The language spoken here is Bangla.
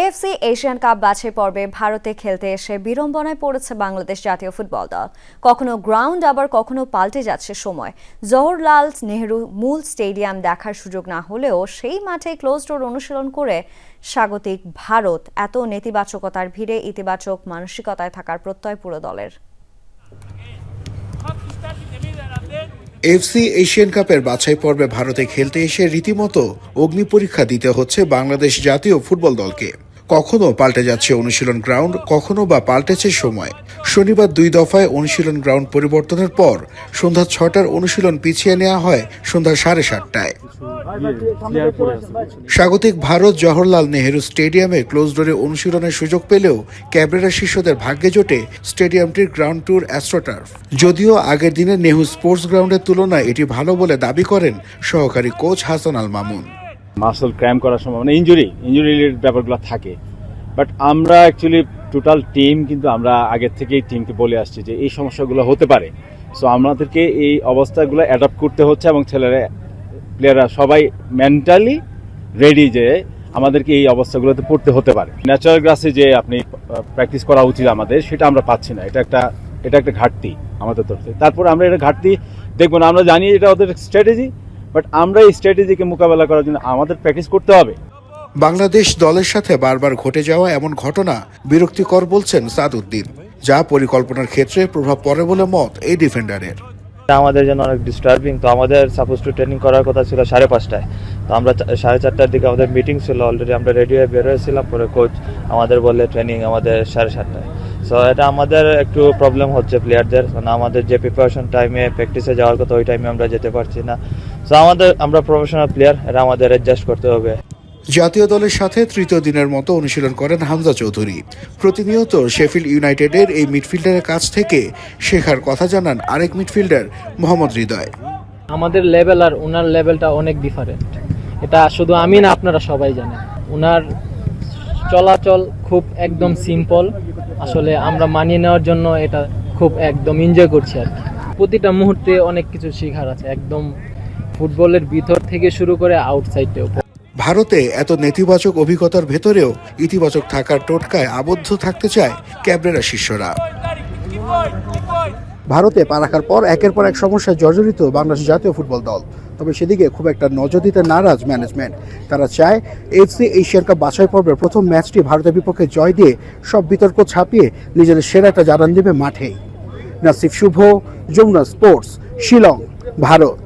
এএফসি এশিয়ান কাপ বাছাই পর্বে ভারতে খেলতে এসে বিড়ম্বনায় পড়েছে বাংলাদেশ জাতীয় ফুটবল দল। কখনো গ্রাউন্ড আবার কখনো পাল্টে যাচ্ছে সময়। জওহরলাল নেহরু মূল স্টেডিয়াম দেখার সুযোগ না হলেও সেই মাঠে ক্লোজ ডোর অনুশীলন করে স্বাগতিক ভারত। এত নেতিবাচকতার ভিড়ে ইতিবাচক মানসিকতায় থাকার প্রত্যয় পুরো দলের। এফসি এশিয়ান কাপের বাছাই পর্বে ভারতে খেলতে এসে রীতিমতো অগ্নি পরীক্ষা দিতে হচ্ছে বাংলাদেশ জাতীয় ফুটবল দলকে। কখনো পাল্টে যাচ্ছে অনুশীলন গ্রাউন্ড কখনো বা পাল্টেছে সময়। শনিবার দুই দফায় অনুশীলন গ্রাউন্ড পরিবর্তনের পর সন্ধ্যা ছটার অনুশীলন পিছিয়ে নেওয়া হয় সন্ধ্যা সাড়ে সাতটায়। স্বাগতিক ভারত জওহরলাল নেহেরু স্টেডিয়ামে ক্লোজ ডোরে অনুশীলনের সুযোগ পেলেও ক্যাবরেরা শিষ্যদের ভাগ্যে জোটে স্টেডিয়ামটির গ্রাউন্ড ট্যুর অ্যাস্ট্রোটার্ফ যদিও আগের দিনে নেহরু স্পোর্টস গ্রাউন্ডের তুলনায় এটি ভালো বলে দাবি করেন সহকারী coach Hasan Al Mamun. Muscle cramp করার সময় মানে ইঞ্জুরি ইঞ্জুরি রিলেটেড ব্যাপারগুলো থাকে। বাট আমরা অ্যাকচুয়ালি টোটাল টিম কিন্তু আমরা আগের থেকেই টিমকে বলে আসছি যে এই সমস্যাগুলো হতে পারে। সো আমাদেরকে এই অবস্থাগুলো অ্যাডাপ্ট করতে হচ্ছে এবং ছেলেরা প্লেয়াররা সবাই মেন্টালি রেডি যে আমাদেরকে এই অবস্থাগুলোতে পড়তে হতে পারে। ন্যাচারাল গ্রাসে যে আপনি প্র্যাকটিস করা উচিত আমাদের, সেটা আমরা পাচ্ছি না। এটা একটা এটা একটা ঘাটতি আমাদের তরফ। তারপর আমরা এটা ঘাটতি দেখব না। আমরা জানি এটা ওদের স্ট্র্যাটেজি বাট আমরা এই স্ট্র্যাটেজিকে মোকাবেলা করার জন্য আমাদের প্র্যাকটিস করতে হবে। বাংলাদেশ দলের সাথে বারবার ঘটে যাওয়া এমন ঘটনা বিরক্তিকর বলছেন সাদউদ্দিন যা পরিকল্পনার ক্ষেত্রে প্রভাব পড়ে বলে মত এই ডিফেন্ডারের। আমাদের জন্য অনেক ডিস্টার্বিং তো আমাদের সাপোজ টু ট্রেনিং করার কথা ছিল সাড়ে পাঁচটায়। তো আমরা সাড়ে চারটার দিকে আমাদের মিটিং ছিল অলরেডি আমরা রেডি হয়ে বের হয়েছিলাম। পরে কোচ আমাদের বললে ট্রেনিং আমাদের সাড়ে সাতটায়। সো এটা আমাদের একটু প্রবলেম হচ্ছে প্লেয়ারদের মানে আমাদের যে প্রিপারেশন টাইমে প্র্যাকটিসে যাওয়ার কথা ওই টাইমে আমরা যেতে পারছি না। আমাদের আমরা প্রফেশনাল প্লেয়ার এটা আমাদের অ্যাডজাস্ট করতে হবে। জাতীয় দলের সাথে তৃতীয় দিনের মতো অনুশীলন করেন হামজা চৌধুরী। প্রতিনিয়ত শেফিল্ড ইউনাইটেডের এই মিডফিল্ডারের কাছ থেকে শেখার কথা জানান আরেক মিডফিল্ডার মোহাম্মদ হৃদয়। আমাদের লেভেল আর ওনার লেভেলটা অনেক ডিফারেন্ট এটা শুধু আমি না আপনারা সবাই জানেন। ওনার চলাচল খুব একদম সিম্পল আসলে আমরা মানিয়ে নেওয়ার জন্য এটা খুব একদম এনজয় করছি আর কি। প্রতিটা মুহূর্তে অনেক কিছু শেখার আছে একদম ফুটবলের ভিতর থেকে শুরু করে আউটসাইডেও ভারতে এত নেতিবাচক অভিজ্ঞতার ভেতরেও ইতিবাচক থাকার টোটকায় আবদ্ধ থাকতে চায় ক্যাবরেরা শিষ্যরা। ভারতে পা রাখার পর একের পর এক সমস্যায় জর্জরিত বাংলাদেশ জাতীয় ফুটবল দল। তবে সেদিকে খুব একটা নজর দিতে নারাজ ম্যানেজমেন্ট তারা চায় এফসি এশিয়ার কাপ বাছাই পর্বের প্রথম ম্যাচটি ভারতের বিপক্ষে জয় দিয়ে সব বিতর্ক ছাপিয়ে নিজেদের সেরাটা জানান দেবে মাঠেই। নাসিফ শুভ যমুনা স্পোর্টস শিলং ভারত।